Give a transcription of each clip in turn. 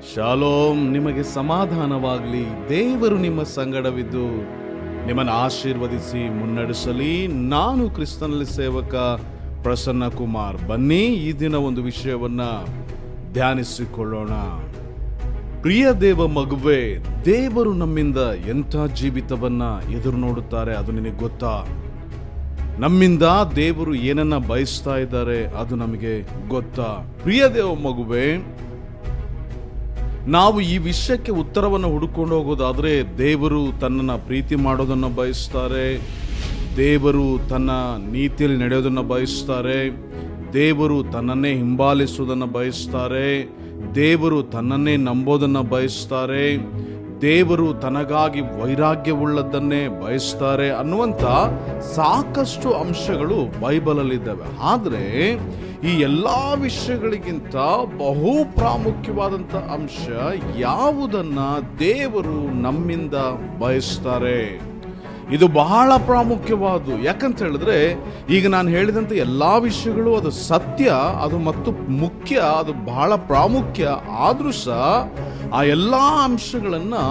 Shalom, ನಿಮಗೆ ಸಮಾಧಾನವಾಗಲಿ. ದೇವರು ನಿಮ್ಮ ಸಂಗಡವಿದ್ದು. ನಿಮ್ಮನ್ನು ಆಶೀರ್ವದಿಸಿ ಮುನ್ನಡೆಸಲಿ. ನಾನು ಕ್ರಿಸ್ತನಲ್ಲಿ ಸೇವಕ ಪ್ರಸನ್ನ ಕುಮಾರ್. ಬನ್ನಿ ಈ ದಿನ ಒಂದು ವಿಷಯವನ್ನ ಧ್ಯಾನಿಸಿಕೊಳ್ಳೋಣ. ಪ್ರಿಯ ದೇವ ಮಗುವೆ, ದೇವರು ನಮ್ಮಿಂದ ಎಂಥ ಜೀವಿತವನ್ನ ಎದುರು ನೋಡುತ್ತಾರೆ ಅದು ನಿನಗೆ ಗೊತ್ತಾ? ನಮ್ಮಿಂದ ದೇವರು ಏನನ್ನ ಬಯಸ್ತಾ ಇದ್ದಾರೆ ಅದು ನಮಗೆ ಗೊತ್ತಾ? ಪ್ರಿಯ ದೇವ ಮಗುವೆ ನಾವು ಈ ವಿಷಯಕ್ಕೆ ಉತ್ತರವನ್ನು ಹುಡುಕೊಂಡು ಹೋಗೋದಾದರೆ ದೇವರು ತನ್ನನ್ನು ಪ್ರೀತಿ ಮಾಡೋದನ್ನು ಬಯಸ್ತಾರೆ. ದೇವರು ತನ್ನ ನೀತಿಯಲ್ಲಿ ನಡೆಯೋದನ್ನು ಬಯಸ್ತಾರೆ. ದೇವರು ತನ್ನನ್ನೇ ಹಿಂಬಾಲಿಸುವುದನ್ನು ಬಯಸ್ತಾರೆ. ದೇವರು ತನ್ನನ್ನೇ ನಂಬೋದನ್ನು ಬಯಸ್ತಾರೆ. ದೇವರು ತನಗಾಗಿ ವೈರಾಗ್ಯವುಳ್ಳದ್ದನ್ನೇ ಬಯಸ್ತಾರೆ ಅನ್ನುವಂಥ ಸಾಕಷ್ಟು ಅಂಶಗಳು ಬೈಬಲಲ್ಲಿದ್ದಾವೆ. ಆದರೆ ಈ ಎಲ್ಲ ವಿಷಯಗಳಿಗಿಂತ ಬಹು ಪ್ರಾಮುಖ್ಯವಾದಂಥ ಅಂಶ ಯಾವುದನ್ನ ದೇವರು ನಮ್ಮಿಂದ ಬಯಸ್ತಾರೆ? ಇದು ಬಹಳ ಪ್ರಾಮುಖ್ಯವಾದು ಯಾಕಂತ ಹೇಳಿದ್ರೆ, ಈಗ ನಾನು ಹೇಳಿದಂಥ ಎಲ್ಲ ವಿಷಯಗಳು ಅದು ಸತ್ಯ, ಅದು ಮತ್ತು ಮುಖ್ಯ, ಅದು ಬಹಳ ಪ್ರಾಮುಖ್ಯ. ಆದರೂ ಸಹ ಆ ಎಲ್ಲ ಅಂಶಗಳನ್ನು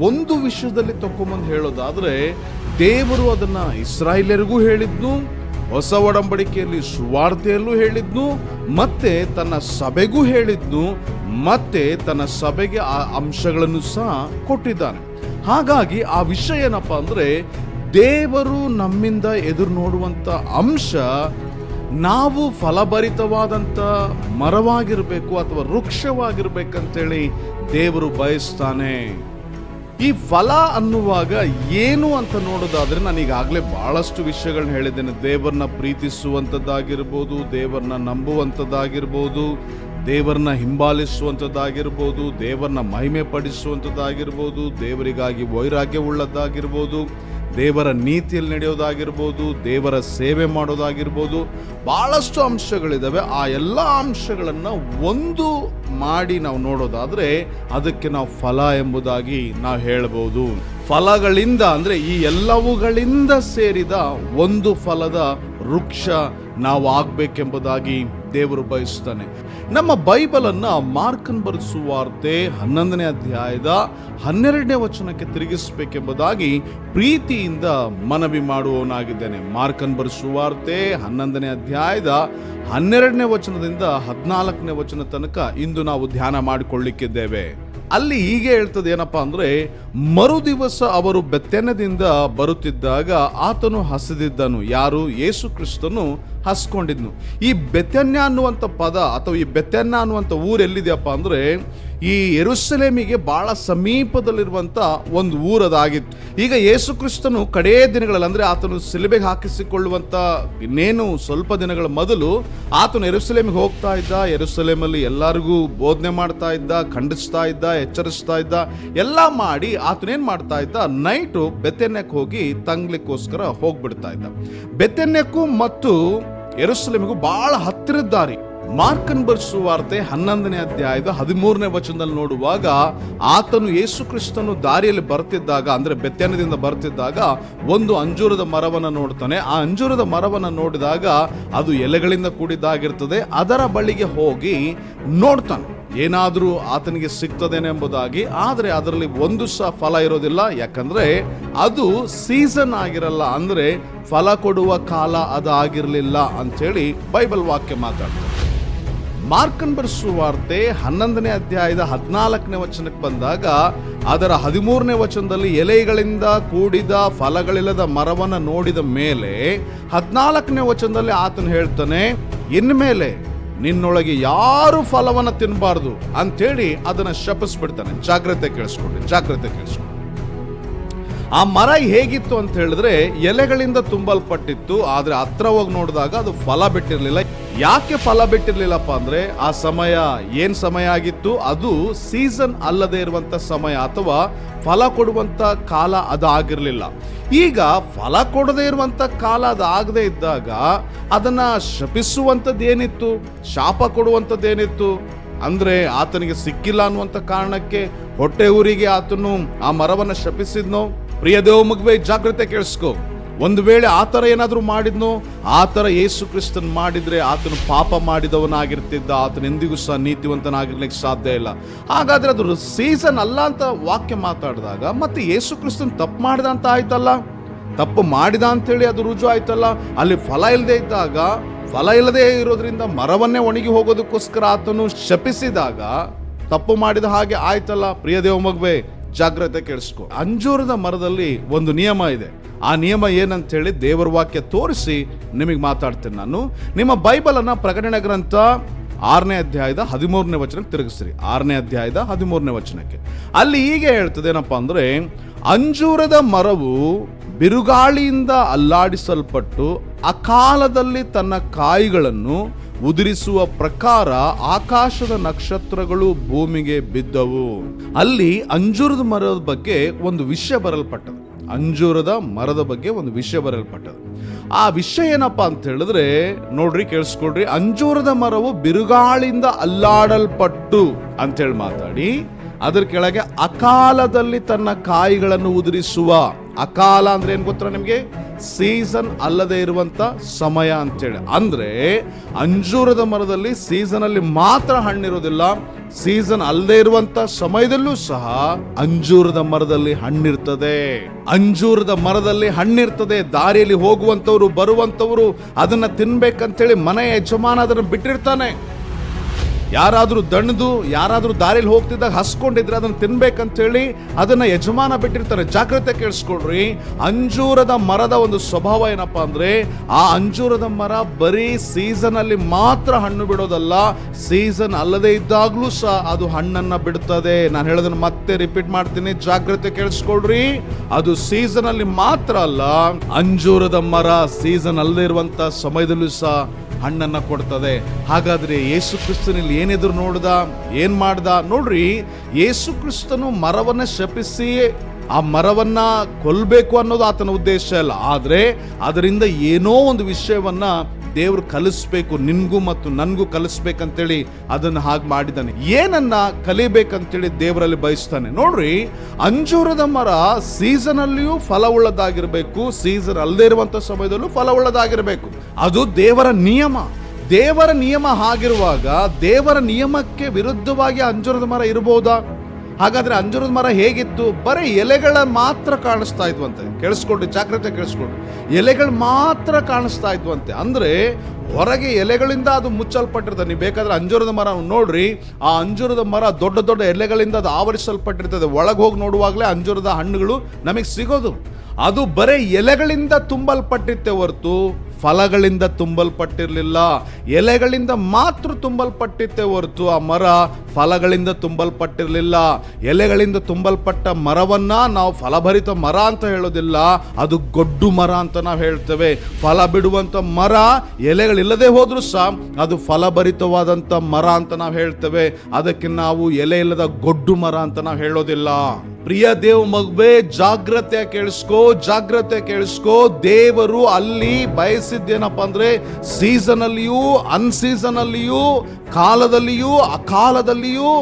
ಒಂದು ವಿಷಯದಲ್ಲಿ ತಕ್ಕೊಂಬಂದು ಹೇಳೋದಾದರೆ, ದೇವರು ಅದನ್ನು ಇಸ್ರಾಯ್ಲರಿಗೂ ಹೇಳಿದ್ನು ಹೊಸ ಒಡಂಬಡಿಕೆಯಲ್ಲಿ ಸುವಾರ್ತೆಯಲ್ಲೂ ಹೇಳಿದ್ನು, ಮತ್ತೆ ತನ್ನ ಸಭೆಗೂ ಹೇಳಿದ್ನು, ಮತ್ತೆ ತನ್ನ ಸಭೆಗೆ ಆ ಅಂಶಗಳನ್ನು ಸಹ ಕೊಟ್ಟಿದ್ದಾನೆ. ಹಾಗಾಗಿ ಆ ವಿಷಯ ಏನಪ್ಪ ಅಂದ್ರೆ, ದೇವರು ನಮ್ಮಿಂದ ಎದುರು ನೋಡುವಂತ ಅಂಶ ನಾವು ಫಲಭರಿತವಾದಂಥ ಮರವಾಗಿರಬೇಕು ಅಥವಾ ವೃಕ್ಷವಾಗಿರ್ಬೇಕಂತೇಳಿ ದೇವರು ಬಯಸ್ತಾನೆ. ಈ ಫಲ ಅನ್ನುವಾಗ ಏನು ಅಂತ ನೋಡೋದಾದ್ರೆ ನಾನು ಈಗಾಗಲೇ ಬಹಳಷ್ಟು ವಿಷಯಗಳನ್ನ ಹೇಳಿದ್ದೇನೆ. ದೇವರನ್ನ ಪ್ರೀತಿಸುವಂಥದ್ದಾಗಿರ್ಬೋದು, ದೇವರನ್ನ ನಂಬುವಂಥದ್ದಾಗಿರ್ಬೋದು, ದೇವರನ್ನ ಹಿಂಬಾಲಿಸುವಂಥದ್ದಾಗಿರ್ಬೋದು, ದೇವರನ್ನ ಮಹಿಮೆ ಪಡಿಸುವಂಥದ್ದಾಗಿರ್ಬೋದು ದೇವರಿಗಾಗಿ ವೈರಾಗ್ಯವುಳ್ಳದ್ದಾಗಿರ್ಬೋದು ದೇವರ ನೀತಿಯಲ್ಲಿ ನಡೆಯೋದಾಗಿರ್ಬೋದು, ದೇವರ ಸೇವೆ ಮಾಡೋದಾಗಿರ್ಬೋದು ಭಾಳಷ್ಟು ಅಂಶಗಳಿದ್ದಾವೆ ಆ ಎಲ್ಲ ಅಂಶಗಳನ್ನು ಒಂದು ಮಾಡಿ ನಾವು ನೋಡೋದಾದರೆ ಅದಕ್ಕೆ ನಾವು ಫಲ ಎಂಬುದಾಗಿ ನಾವು ಹೇಳ್ಬೋದು. ಫಲಗಳಿಂದ ಅಂದರೆ ಈ ಎಲ್ಲವುಗಳಿಂದ ಸೇರಿದ ಒಂದು ಫಲದ ವೃಕ್ಷ ನಾವು ಆಗ್ಬೇಕೆಂಬುದಾಗಿ ದೇವರು ಬಯಸ್ತಾನೆ. ನಮ್ಮ ಬೈಬಲ್ ಅನ್ನ ಮಾರ್ಕನ್ ಬರೆಸುವಾರ್ತೆ ಹನ್ನೊಂದನೇ ಅಧ್ಯಾಯದ ಹನ್ನೆರಡನೇ ವಚನಕ್ಕೆ ತಿರುಗಿಸಬೇಕೆಂಬುದಾಗಿ ಪ್ರೀತಿಯಿಂದ ಮನವಿ ಮಾಡುವವನಾಗಿದ್ದೇನೆ. ಮಾರ್ಕನ್ ಬರೆಸುವಾರ್ತೆ ಹನ್ನೊಂದನೇ ಅಧ್ಯಾಯದ ಹನ್ನೆರಡನೇ ವಚನದಿಂದ ಹದಿನಾಲ್ಕನೇ ವಚನ ತನಕ ಇಂದು ನಾವು ಧ್ಯಾನ ಮಾಡಿಕೊಳ್ಳಿಕ್ಕಿದ್ದೇವೆ. ಅಲ್ಲಿ ಹೀಗೆ ಹೇಳ್ತದೆ, ಏನಪ್ಪಾ ಅಂದ್ರೆ, ಮರುದಿವಸ ಅವರು ಬೆತ್ತೆನದಿಂದ ಬರುತ್ತಿದ್ದಾಗ ಆತನು ಹಸಿದಿದ್ದನು. ಯಾರು? ಯೇಸು ಕ್ರಿಸ್ತನು ಹಸ್ಕೊಂಡಿದ್ನು. ಈ ಬೆತ್ಯನ್ಯ ಅನ್ನುವಂಥ ಪದ ಅಥವಾ ಈ ಬೆತೆನ್ನ ಅನ್ನುವಂಥ ಊರು ಎಲ್ಲಿದೆಯಪ್ಪ ಅಂದರೆ ಈ ಎರುಸಲೇಮಿಗೆ ಭಾಳ ಸಮೀಪದಲ್ಲಿರುವಂಥ ಒಂದು ಊರದಾಗಿತ್ತು. ಈಗ ಯೇಸು ಕ್ರಿಸ್ತನು ಕಡೇ ದಿನಗಳಲ್ಲಿ ಅಂದರೆ ಆತನು ಸಿಲುಬೆಗೆ ಹಾಕಿಸಿಕೊಳ್ಳುವಂಥ ಇನ್ನೇನು ಸ್ವಲ್ಪ ದಿನಗಳ ಮೊದಲು ಆತನು ಎರುಸಲೇಮಿಗೆ ಹೋಗ್ತಾ ಇದ್ದ. ಎರುಸಲೇಮಲ್ಲಿ ಎಲ್ಲರಿಗೂ ಬೋಧನೆ ಮಾಡ್ತಾ ಇದ್ದ, ಖಂಡಿಸ್ತಾ ಇದ್ದ, ಎಚ್ಚರಿಸ್ತಾ ಇದ್ದ, ಎಲ್ಲ ಮಾಡಿ ಆತನೇನು ಮಾಡ್ತಾ ಇದ್ದ? ನೈಟು ಬೆತ್ತೆನ್ಯಕ್ಕೆ ಹೋಗಿ ತಂಗ್ಲಿಕ್ಕೋಸ್ಕರ ಹೋಗ್ಬಿಡ್ತಾ ಇದ್ದ. ಬೆತ್ತೆನ್ಯಕ್ಕೂ ಮತ್ತು ಎರುಸಲೇಮಿಗೂ ಬಹಳ ಹತ್ತಿರದ ದಾರಿ ಮಾರ್ಕನ್ ವಾರ್ತೆ ಹನ್ನೊಂದನೇ ಅಧ್ಯಾಯದ ಹದಿಮೂರನೇ ವಚನದಲ್ಲಿ ನೋಡುವಾಗ ಆತನು ಯೇಸು ಕ್ರಿಸ್ತನು ದಾರಿಯಲ್ಲಿ ಬರ್ತಿದ್ದಾಗ, ಅಂದ್ರೆ ಬೆತ್ತನದಿಂದ ಬರ್ತಿದ್ದಾಗ ಒಂದು ಅಂಜೂರದ ಮರವನ್ನು ನೋಡ್ತಾನೆ. ಆ ಅಂಜೂರದ ಮರವನ್ನು ನೋಡಿದಾಗ ಅದು ಎಲೆಗಳಿಂದ ಕೂಡಿದ್ದಾಗಿರ್ತದೆ, ಅದರ ಬಳಿಗೆ ಹೋಗಿ ನೋಡ್ತಾನೆ. ಏನಾದರೂ ಆತನಿಗೆ ಸಿಗ್ತದೇನೆಂಬುದಾಗಿ, ಆದರೆ ಅದರಲ್ಲಿ ಒಂದು ಸಹ ಫಲ ಇರೋದಿಲ್ಲ. ಯಾಕಂದರೆ ಅದು ಸೀಸನ್ ಆಗಿರಲ್ಲ, ಅಂದರೆ ಫಲ ಕೊಡುವ ಕಾಲ ಅದು ಆಗಿರಲಿಲ್ಲ ಅಂಥೇಳಿ ಬೈಬಲ್ ವಾಕ್ಯ ಮಾತಾಡ್ತಾರೆ. ಮಾರ್ಕನ್ ವಾರ್ತೆ ಹನ್ನೊಂದನೇ ಅಧ್ಯಾಯದ ಹದಿನಾಲ್ಕನೇ ವಚನಕ್ಕೆ ಬಂದಾಗ, ಅದರ ಹದಿಮೂರನೇ ವಚನದಲ್ಲಿ ಎಲೆಗಳಿಂದ ಕೂಡಿದ ಫಲಗಳಿಲ್ಲದ ಮರವನ್ನು ನೋಡಿದ ಮೇಲೆ, ಹದಿನಾಲ್ಕನೇ ವಚನದಲ್ಲಿ ಆತನು ಹೇಳ್ತಾನೆ, ಇನ್ಮೇಲೆ ನಿನ್ನೊಳಗೆ ಯಾರು ಫಲವನ್ನು ತಿನ್ನಬಾರ್ದು ಅಂಥೇಳಿ ಅದನ್ನು ಶಪಿಸ್ಬಿಡ್ತಾನೆ. ಜಾಗ್ರತೆ ಕೇಳಿಸ್ಕೊಡಿ ಜಾಗ್ರತೆ ಕೇಳಿಸ್ಕೊಂಡ್ರಿ ಆ ಮರ ಹೇಗಿತ್ತು ಅಂತ ಹೇಳಿದ್ರೆ ಎಲೆಗಳಿಂದ ತುಂಬಲ್ಪಟ್ಟಿತ್ತು, ಆದ್ರೆ ಹತ್ರ ಹೋಗಿ ನೋಡಿದಾಗ ಅದು ಫಲ ಬಿಟ್ಟಿರಲಿಲ್ಲ. ಯಾಕೆ ಫಲ ಬಿಟ್ಟಿರ್ಲಿಲ್ಲಪ್ಪ ಅಂದ್ರೆ ಆ ಸಮಯ ಏನ್ ಸಮಯ ಆಗಿತ್ತು? ಅದು ಸೀಸನ್ ಅಲ್ಲದೆ ಇರುವಂತ ಸಮಯ ಅಥವಾ ಫಲ ಕೊಡುವಂತ ಕಾಲ ಅದು ಆಗಿರಲಿಲ್ಲ ಈಗ ಫಲ ಕೊಡದೇ ಇರುವಂತ ಕಾಲ ಅದು ಆಗದೆ ಇದ್ದಾಗ ಅದನ್ನ ಶಪಿಸುವಂಥದ್ದು ಏನಿತ್ತು ಶಾಪ ಕೊಡುವಂಥದ್ದೇನಿತ್ತು? ಅಂದ್ರೆ ಆತನಿಗೆ ಸಿಕ್ಕಿಲ್ಲ ಅನ್ನುವಂಥ ಕಾರಣಕ್ಕೆ ಹೊಟ್ಟೆ ಊರಿಗೆ ಆತನು ಆ ಮರವನ್ನು ಶಪಿಸಿದ್ನೋ? ಪ್ರಿಯ ದೇವ ಮಗುವೆ, ಜಾಗ್ರತೆ ಕೇಳಿಸ್ಕೊ. ಒಂದು ವೇಳೆ ಆ ಥರ ಏನಾದರೂ ಮಾಡಿದ್ನೋ ಥರ ಯೇಸು ಕ್ರಿಸ್ತನ್ ಮಾಡಿದರೆ ಆತನು ಪಾಪ ಮಾಡಿದವನಾಗಿರ್ತಿದ್ದ, ಆತನ ಎಂದಿಗೂ ಸಹ ನೀತಿವಂತನಾಗಿರ್ಲಿಕ್ಕೆ ಸಾಧ್ಯ ಇಲ್ಲ. ಹಾಗಾದ್ರೆ ಅದು ಸೀಸನ್ ಅಲ್ಲ ಅಂತ ವಾಕ್ಯ ಮಾತಾಡಿದಾಗ, ಮತ್ತೆ ಯೇಸು ಕ್ರಿಸ್ತನ್ ತಪ್ಪು ಮಾಡಿದ ಅಂತ ಆಯ್ತಲ್ಲ? ತಪ್ಪು ಮಾಡಿದ ಅಂತೇಳಿ ಅದು ರುಜು ಆಯ್ತಲ್ಲ? ಅಲ್ಲಿ ಫಲ ಇಲ್ಲದೆ ಇದ್ದಾಗ, ಫಲ ಇಲ್ಲದೆ ಇರೋದ್ರಿಂದ ಮರವನ್ನೇ ಒಣಗಿ ಹೋಗೋದಕ್ಕೋಸ್ಕರ ಆತನು ಶಪಿಸಿದಾಗ, ತಪ್ಪು ಮಾಡಿದ ಹಾಗೆ ಆಯ್ತಲ್ಲ? ಪ್ರಿಯ ದೇವ ಮಗುವೆ ಜಾಗ್ರತೆ ಕೆಡಿಸ್ಕೊ. ಅಂಜೂರದ ಮರದಲ್ಲಿ ಒಂದು ನಿಯಮ ಇದೆ. ಆ ನಿಯಮ ಏನಂತ ಹೇಳಿ ದೇವರ ವಾಕ್ಯ ತೋರಿಸಿ ನಿಮಗೆ ಮಾತಾಡ್ತೇನೆ ನಾನು. ನಿಮ್ಮ ಬೈಬಲನ್ನು ಪ್ರಕಟಣೆ ಗ್ರಂಥ ಆರನೇ ಅಧ್ಯಾಯದ ಹದಿಮೂರನೇ ವಚನಕ್ಕೆ ತಿರುಗಿಸ್ರಿ. ಆರನೇ ಅಧ್ಯಾಯದ ಹದಿಮೂರನೇ ವಚನಕ್ಕೆ. ಅಲ್ಲಿ ಹೀಗೆ ಹೇಳ್ತದೆ ಏನಪ್ಪಾ ಅಂದ್ರೆ ಅಂಜೂರದ ಮರವು ಬಿರುಗಾಳಿಯಿಂದ ಅಲ್ಲಾಡಿಸಲ್ಪಟ್ಟು ಅಕಾಲದಲ್ಲಿ ತನ್ನ ಕಾಯಿಗಳನ್ನು ಉದುರಿಸುವ ಪ್ರಕಾರ ಆಕಾಶದ ನಕ್ಷತ್ರಗಳು ಭೂಮಿಗೆ ಬಿದ್ದವು. ಅಲ್ಲಿ ಅಂಜೂರದ ಮರದ ಬಗ್ಗೆ ಒಂದು ವಿಷಯ ಬರಲ್ಪಟ್ಟದು ಅಂಜೂರದ ಮರದ ಬಗ್ಗೆ ಒಂದು ವಿಷಯ ಬರಲ್ಪಟ್ಟದು ಆ ವಿಷಯ ಏನಪ್ಪ ಅಂತ ಹೇಳಿದ್ರೆ, ನೋಡ್ರಿ ಕೇಳಿಸ್ಕೊಡ್ರಿ ಅಂಜೂರದ ಮರವು ಬಿರುಗಾಳಿಯಿಂದ ಅಲ್ಲಾಡಲ್ಪಟ್ಟು ಅಂತೇಳಿ ಮಾತಾಡಿ ಅದರ ಕೆಳಗೆ ಅಕಾಲದಲ್ಲಿ ತನ್ನ ಕಾಯಿಗಳನ್ನು ಉದುರಿಸುವ. ಅಕಾಲ ಅಂದ್ರೆ ಏನು ಗೊತ್ತಾ ನಿಮಗೆ? ಸೀಸನ್ ಅಲ್ಲದೆ ಇರುವಂತ ಸಮಯ ಅಂತೇಳಿ. ಅಂದ್ರೆ ಅಂಜೂರದ ಮರದಲ್ಲಿ ಸೀಸನ್ ಅಲ್ಲಿ ಮಾತ್ರ ಹಣ್ಣಿರೋದಿಲ್ಲ. ಸೀಸನ್ ಅಲ್ಲದೆ ಇರುವಂತ ಸಮಯದಲ್ಲೂ ಸಹ ಅಂಜೂರದ ಮರದಲ್ಲಿ ಹಣ್ಣಿರ್ತದೆ. ಅಂಜೂರದ ಮರದಲ್ಲಿ ಹಣ್ಣಿರ್ತದೆ. ದಾರಿಯಲ್ಲಿ ಹೋಗುವಂತವ್ರು, ಬರುವಂತವ್ರು ಅದನ್ನ ತಿನ್ಬೇಕಂತೇಳಿ ಮನೆ ಯಜಮಾನ ಅದನ್ನು ಬಿಟ್ಟಿರ್ತಾನೆ. ಯಾರಾದ್ರೂ ದಣ್ದು, ಯಾರಾದರೂ ದಾರಿಲಿ ಹೋಗ್ತಿದ್ದಾಗ ಹಸ್ಕೊಂಡಿದ್ರೆ ಅದನ್ನು ತಿನ್ಬೇಕಂತೇಳಿ ಅದನ್ನು ಯಜಮಾನ ಬಿಟ್ಟಿರ್ತಾರೆ. ಜಾಗ್ರತೆ ಕೇಳಿಸ್ಕೊಡ್ರಿ ಅಂಜೂರದ ಮರದ ಒಂದು ಸ್ವಭಾವ ಏನಪ್ಪ ಅಂದರೆ, ಆ ಅಂಜೂರದ ಮರ ಬರೀ ಸೀಸನಲ್ಲಿ ಮಾತ್ರ ಹಣ್ಣು ಬಿಡೋದಲ್ಲ, ಸೀಸನ್ ಅಲ್ಲದೆ ಇದ್ದಾಗಲೂ ಸಹ ಅದು ಹಣ್ಣನ್ನು ಬಿಡುತ್ತದೆ ನಾನು ಹೇಳೋದನ್ನು ಮತ್ತೆ ರಿಪೀಟ್ ಮಾಡ್ತೀನಿ. ಜಾಗ್ರತೆ ಕೇಳಿಸ್ಕೊಡ್ರಿ ಅದು ಸೀಸನಲ್ಲಿ ಮಾತ್ರ ಅಲ್ಲ, ಅಂಜೂರದ ಮರ ಸೀಸನ್ ಅಲ್ಲದೆ ಇರುವಂಥ ಸಮಯದಲ್ಲೂ ಸಹ ಹಣ್ಣನ್ನ ಕೊಡ್ತದೆ. ಹಾಗಾದ್ರೆ ಯೇಸು ಕ್ರಿಸ್ತನಲ್ಲಿ ಏನೆದುರು ನೋಡ್ದ, ಏನು ಮಾಡ್ದ? ನೋಡ್ರಿ, ಯೇಸು ಕ್ರಿಸ್ತನು ಮರವನ್ನ ಶಪಿಸಿ ಆ ಮರವನ್ನ ಕೊಲ್ಲಬೇಕು ಅನ್ನೋದು ಆತನ ಉದ್ದೇಶ ಅಲ್ಲ. ಆದ್ರೆ, ಅದರಿಂದ ಏನೋ ಒಂದು ವಿಷಯವನ್ನ ದೇವ್ರು ಕಲಿಸ್ಬೇಕು, ನಿನ್ಗೂ ಮತ್ತು ನನ್ಗೂ ಕಲಿಸ್ಬೇಕಂತೇಳಿ ಅದನ್ನ ಹಾಗೆ ಮಾಡಿದ್ದಾನೆ. ಏನನ್ನ ಕಲಿಬೇಕಂತೇಳಿ ದೇವರಲ್ಲಿ ಬಯಸ್ತಾನೆ. ನೋಡ್ರಿ, ಅಂಜೂರದ ಮರ ಸೀಸನ್ ಅಲ್ಲಿಯೂ ಫಲವುಳ್ಳದಾಗಿರ್ಬೇಕು ಸೀಸನ್ ಅಲ್ಲದೆ ಇರುವಂತ ಸಮಯದಲ್ಲೂ ಫಲವುಳ್ಳದಾಗಿರಬೇಕು ಅದು ದೇವರ ನಿಯಮ. ದೇವರ ನಿಯಮ ಹಾಗಿರುವಾಗ ದೇವರ ನಿಯಮಕ್ಕೆ ವಿರುದ್ಧವಾಗಿ ಅಂಜೂರದ ಮರ ಇರಬಹುದಾ? ಹಾಗಾದ್ರೆ ಅಂಜೂರದ ಮರ ಹೇಗಿತ್ತು? ಬರೀ ಎಲೆಗಳ ಮಾತ್ರ ಕಾಣಿಸ್ತಾ ಇದ್ವಂತೆ. ಕೇಳಿಸ್ಕೊಡ್ರಿ ಜಾಗ್ರತೆ ಕೇಳಿಸ್ಕೊಂಡ್ರಿ ಎಲೆಗಳು ಮಾತ್ರ ಕಾಣಿಸ್ತಾ ಇದ್ವಂತೆ. ಅಂದ್ರೆ ಹೊರಗೆ ಎಲೆಗಳಿಂದ ಅದು ಮುಚ್ಚಲ್ಪಟ್ಟಿರ್ತದೆ. ನೀವು ಬೇಕಾದ್ರೆ ಅಂಜೂರದ ಮರ ನೋಡ್ರಿ, ಆ ಅಂಜೂರದ ಮರ ದೊಡ್ಡ ದೊಡ್ಡ ಎಲೆಗಳಿಂದ ಅದು ಆವರಿಸಲ್ಪಟ್ಟಿರ್ತದೆ. ಒಳಗೆ ಹೋಗಿ ನೋಡುವಾಗಲೇ ಅಂಜೂರದ ಹಣ್ಣುಗಳು ನಮಗೆ ಸಿಗೋದು. ಅದು ಬರೀ ಎಲೆಗಳಿಂದ ತುಂಬಲ್ಪಟ್ಟಿತ್ತೆ ಹೊರತು ಫಲಗಳಿಂದ ತುಂಬಲ್ಪಟ್ಟಿರಲಿಲ್ಲ, ಎಲೆಗಳಿಂದ ಮಾತ್ರ ತುಂಬಲ್ಪಟ್ಟಿತ್ತೆ ಹೊರತು ಆ ಮರ ಫಲಗಳಿಂದ ತುಂಬಲ್ಪಟ್ಟಿರಲಿಲ್ಲ, ಎಲೆಗಳಿಂದ ತುಂಬಲ್ಪಟ್ಟ ಮರವನ್ನ ನಾವು ಫಲಭರಿತ ಮರ ಅಂತ ಹೇಳೋದಿಲ್ಲ, ಅದು ಗೊಡ್ಡು ಮರ ಅಂತ ನಾವು ಹೇಳ್ತೇವೆ. ಫಲ ಬಿಡುವಂಥ ಮರ ಎಲೆಗಳಿಲ್ಲದೆ ಹೋದರೂ ಸಹ ಅದು ಫಲಭರಿತವಾದಂಥ ಮರ ಅಂತ ನಾವು ಹೇಳ್ತೇವೆ. ಅದಕ್ಕೆ ನಾವು ಎಲೆ ಇಲ್ಲದ ಗೊಡ್ಡು ಮರ ಅಂತ ನಾವು ಹೇಳೋದಿಲ್ಲ. ಪ್ರಿಯ ದೇವ್ ಮಗುವೆ ಜಾಗ್ರತೆ ಕೇಳಿಸ್ಕೋ ಜಾಗ್ರತೆ ಕೇಳಿಸ್ಕೋ. ದೇವರು ಅಲ್ಲಿ ಬಯಸಿದ್ದೇನಪ್ಪ ಅಂದ್ರೆ ಸೀಸನ್ ಅಲ್ಲಿಯೂ ಅನ್ಸೀಸನ್ ಅಲ್ಲಿಯೂ ಕಾಲದಲ್ಲಿಯೂ ಅಕಾಲದಲ್ಲಿಯೂ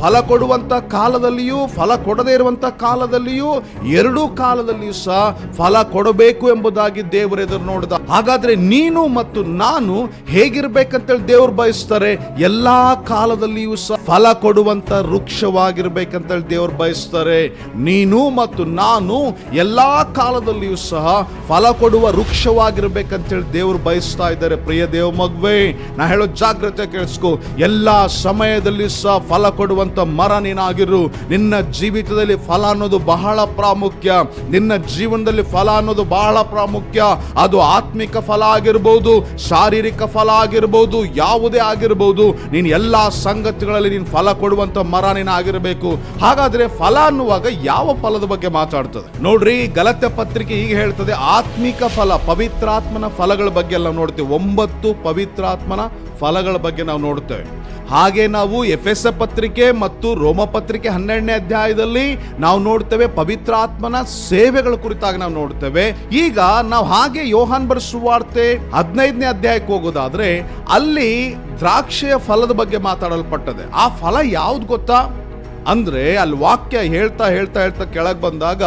ಫಲ ಕೊಡುವಂಥ ಕಾಲದಲ್ಲಿಯೂ, ಫಲ ಕೊಡದೇ ಇರುವಂಥ ಕಾಲದಲ್ಲಿಯೂ, ಎರಡೂ ಕಾಲದಲ್ಲಿಯೂ ಸಹ ಫಲ ಕೊಡಬೇಕು ಎಂಬುದಾಗಿ ದೇವರೆದುರು ನೋಡಿದ. ಹಾಗಾದರೆ ನೀನು ಮತ್ತು ನಾನು ಹೇಗಿರ್ಬೇಕಂತೇಳಿ ದೇವ್ರು ಬಯಸ್ತಾರೆ? ಎಲ್ಲ ಕಾಲದಲ್ಲಿಯೂ ಸಹ ಫಲ ಕೊಡುವಂಥ ವೃಕ್ಷವಾಗಿರ್ಬೇಕಂತೇಳಿ ದೇವ್ರು ಬಯಸ್ತಾರೆ. ನೀನು ಮತ್ತು ನಾನು ಎಲ್ಲ ಕಾಲದಲ್ಲಿಯೂ ಸಹ ಫಲ ಕೊಡುವ ವೃಕ್ಷವಾಗಿರ್ಬೇಕಂತೇಳಿ ದೇವರು ಬಯಸ್ತಾ ಇದ್ದಾರೆ. ಪ್ರಿಯ ದೇವ ಮಗುವೆ, ನಾ ಹೇಳೋ ಜಾಗ್ರತೆ ಕೇಳಿಸ್ಕೊ. ಎಲ್ಲ ಸಮಯದಲ್ಲಿ ಸಹ ಫಲ ಕೊಡುವಂತ ಮರ ನೀನಾಗಿರು. ನಿನ್ನ ಜೀವಿತದಲ್ಲಿ ಫಲ ಅನ್ನೋದು ಬಹಳ ಪ್ರಾಮುಖ್ಯ. ನಿನ್ನ ಜೀವನದಲ್ಲಿ ಫಲ ಅನ್ನೋದು ಬಹಳ ಪ್ರಾಮುಖ್ಯ. ಅದು ಆತ್ಮಿಕ ಫಲ ಆಗಿರ್ಬೋದು, ಶಾರೀರಿಕ ಫಲ ಆಗಿರ್ಬೋದು, ಯಾವುದೇ ಆಗಿರ್ಬೋದು. ನೀನು ಎಲ್ಲ ಸಂಗತಿಗಳಲ್ಲಿ ನೀನು ಫಲ ಕೊಡುವಂಥ ಮರ ನೀನು ಆಗಿರಬೇಕು ಹಾಗಾದ್ರೆ ಫಲ ಅನ್ನುವಾಗ ಯಾವ ಫಲದ ಬಗ್ಗೆ ಮಾತಾಡ್ತದೆ? ನೋಡ್ರಿ, ಗಲತ್ಯ ಪತ್ರಿಕೆ ಈಗ ಹೇಳ್ತದೆ, ಆತ್ಮಿಕ ಫಲ, ಪವಿತ್ರಾತ್ಮನ ಫಲಗಳ ಬಗ್ಗೆ ಎಲ್ಲ ನೋಡ್ತೀವಿ. ಒಂಬತ್ತು ಪವಿತ್ರಾತ್ಮನ ಫಲಗಳ ಬಗ್ಗೆ ನಾವು ನೋಡ್ತೇವೆ. ಹಾಗೆ ನಾವು ಎಫ್ ಎಸ್ ಪತ್ರಿಕೆ ಮತ್ತು ರೋಮ ಪತ್ರಿಕೆ ಹನ್ನೆರಡನೇ ಅಧ್ಯಾಯದಲ್ಲಿ ನಾವು ನೋಡ್ತೇವೆ ಪವಿತ್ರಾತ್ಮನ ಸೇವೆಗಳ ಕುರಿತಾಗಿ ನಾವು ನೋಡ್ತೇವೆ. ಈಗ ನಾವು ಹಾಗೆ ಯೋಹಾನ್ ಬರ್ ಸುವಾರ್ತೆ ಹದಿನೈದನೇ ಅಧ್ಯಾಯಕ್ಕೆ ಹೋಗೋದಾದ್ರೆ ಅಲ್ಲಿ ದ್ರಾಕ್ಷೆಯ ಫಲದ ಬಗ್ಗೆ ಮಾತಾಡಲ್ಪಟ್ಟದೆ. ಆ ಫಲ ಯಾವ್ದು ಗೊತ್ತಾ? ಅಂದ್ರೆ ಅಲ್ಲಿ ವಾಕ್ಯ ಹೇಳ್ತಾ ಹೇಳ್ತಾ ಹೇಳ್ತಾ ಕೆಳಗೆ ಬಂದಾಗ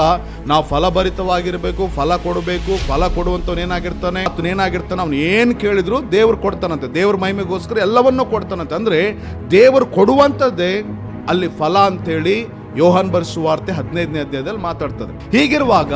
ನಾವು ಫಲಭರಿತವಾಗಿರಬೇಕು ಫಲ ಕೊಡಬೇಕು, ಫಲ ಕೊಡುವಂಥವ್ನು ಏನಾಗಿರ್ತಾನೆ ಏನಾಗಿರ್ತಾನೆ, ಅವ್ನು ಏನು ಕೇಳಿದ್ರು ದೇವ್ರು ಕೊಡ್ತಾನಂತೆ. ದೇವ್ರ ಮಹಿಮೆಗೋಸ್ಕರ ಎಲ್ಲವನ್ನೂ ಕೊಡ್ತಾನಂತೆ. ಅಂದರೆ ದೇವರು ಕೊಡುವಂಥದ್ದೇ ಅಲ್ಲಿ ಫಲ ಅಂತೇಳಿ ಯೋಹಾನ್ ಬರ್ಸುವಾರ್ತೆ ಹದಿನೈದನೇ ಅಧ್ಯಾಯದಲ್ಲಿ ಮಾತಾಡ್ತದೆ. ಹೀಗಿರುವಾಗ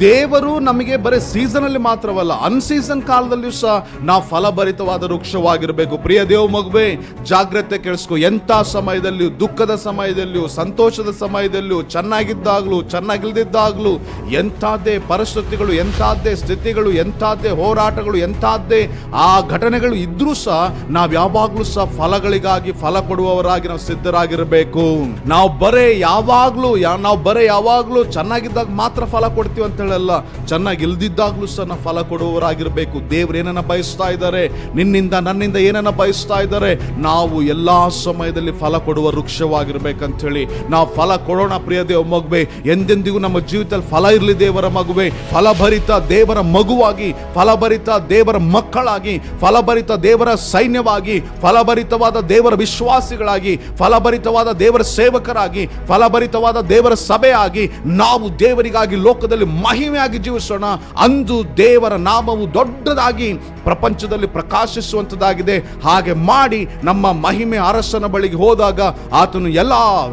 ದೇವರು ನಮಗೆ ಬರೀ ಸೀಸನ್ ಅಲ್ಲಿ ಮಾತ್ರವಲ್ಲ ಅನ್ಸೀಸನ್ ಕಾಲದಲ್ಲಿಯೂ ಸಹ ನಾವು ಫಲಭರಿತವಾದ ವೃಕ್ಷವಾಗಿರಬೇಕು. ಪ್ರಿಯ ದೇವ ಮಗುವೆ, ಜಾಗ್ರತೆ ಕೇಳಿಸ್ಕೊ. ಎಂಥ ಸಮಯದಲ್ಲಿಯೂ, ದುಃಖದ ಸಮಯದಲ್ಲಿಯೂ, ಸಂತೋಷದ ಸಮಯದಲ್ಲಿಯೂ, ಚೆನ್ನಾಗಿದ್ದಾಗ್ಲೂ, ಚೆನ್ನಾಗಿಲ್ದಿದ್ದಾಗ್ಲೂ, ಎಂಥದ್ದೇ ಪರಿಸ್ಥಿತಿಗಳು, ಎಂಥದ್ದೇ ಸ್ಥಿತಿಗಳು, ಎಂಥದ್ದೇ ಹೋರಾಟಗಳು, ಎಂಥದ್ದೇ ಆ ಘಟನೆಗಳು ಇದ್ರೂ ಸಹ ನಾವು ಯಾವಾಗಲೂ ಸಹ ಫಲಗಳಿಗಾಗಿ ಫಲ ಕೊಡುವವರಾಗಿ ನಾವು ಸಿದ್ಧರಾಗಿರಬೇಕು. ನಾವು ಬರೇ ಯಾವಾಗ್ಲೂ ಯಾ ನಾವು ಬರೀ ಯಾವಾಗಲೂ ಚೆನ್ನಾಗಿದ್ದಾಗ ಮಾತ್ರ ಫಲ ಕೊಡ್ತೀವಿ ಅಂತ ಹೇಳಲ್ಲ ಚೆನ್ನಾಗಿ ಇಲ್ದಿದ್ದಾಗಲೂ ಸಹ ನಾವು ಫಲ ಕೊಡುವವರಾಗಿರಬೇಕು. ದೇವ್ರು ಏನನ್ನ ಬಯಸ್ತಾ ಇದ್ದಾರೆ, ನಿನ್ನಿಂದ ನನ್ನಿಂದ ಏನನ್ನ ಬಯಸ್ತಾ ಇದ್ದಾರೆ, ನಾವು ಎಲ್ಲ ಸಮಯದಲ್ಲಿ ಫಲ ಕೊಡುವ ವೃಕ್ಷವಾಗಿರ್ಬೇಕಂತ ಹೇಳಿ ನಾವು ಫಲ ಕೊಡೋಣ ಪ್ರಿಯ ದೇವ ಮಗುವೆ. ಎಂದೆಂದಿಗೂ ನಮ್ಮ ಜೀವಿತದಲ್ಲಿ ಫಲ ಇರಲಿ ದೇವರ ಮಗುವೆ. ಫಲಭರಿತ ದೇವರ ಮಗುವಾಗಿ ಫಲಭರಿತ ದೇವರ ಮಕ್ಕಳಾಗಿ ಫಲಭರಿತ ದೇವರ ಸೈನ್ಯವಾಗಿ ಫಲಭರಿತವಾದ ದೇವರ ವಿಶ್ವಾಸಿಗಳಾಗಿ ಫಲಭರಿತವಾದ ದೇವರ ಸೇವಕರಾಗಿ ಫಲಭರಿತವಾದ ದೇವರ ಸಭೆಯಾಗಿ ನಾವು ದೇವರಿಗಾಗಿ ಲೋಕದಲ್ಲಿ ಮಹಿಮೆಯಾಗಿ ಜೀವಿಸೋಣ. ಅಂದು ದೇವರ ನಾಮವು ದೊಡ್ಡದಾಗಿ ಪ್ರಪಂಚದಲ್ಲಿ ಪ್ರಕಾಶಿಸುವಂಥದ್ದಾಗಿದೆ ಹಾಗೆ ಮಾಡಿ ನಮ್ಮ ಮಹಿಮೆ ಅರಸನ ಬಳಿಗೆ ಹೋದಾಗ ಆತನು ಎಲ್ಲ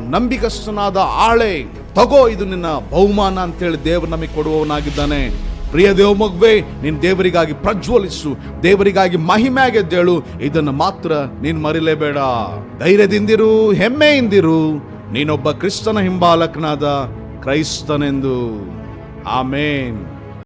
ನಂಬಿಕಸ್ಥನಾದ ಆಳೆ, ತಗೋ, ಇದು ನಿನ್ನ ಬಹುಮಾನ ಅಂತೇಳಿ ದೇವರು ನಮಗೆ ಕೊಡುವವನಾಗಿದ್ದಾನೆ. ಪ್ರಿಯ ದೇವ ಮಗುವೆ, ನೀನು ದೇವರಿಗಾಗಿ ಪ್ರಜ್ವಲಿಸು, ದೇವರಿಗಾಗಿ ಮಹಿಮೆಯಾಗೆದ್ದೇಳು ಇದನ್ನು ಮಾತ್ರ ನೀನು ಮರಿಲೇಬೇಡ. ಧೈರ್ಯದಿಂದಿರು, ಹೆಮ್ಮೆಯಿಂದಿರು. ನೀನೊಬ್ಬ ಕ್ರಿಸ್ತನ ಹಿಂಬಾಲಕನಾದ ಕ್ರೈಸ್ತನೆಂದು. ಆಮೇನ್.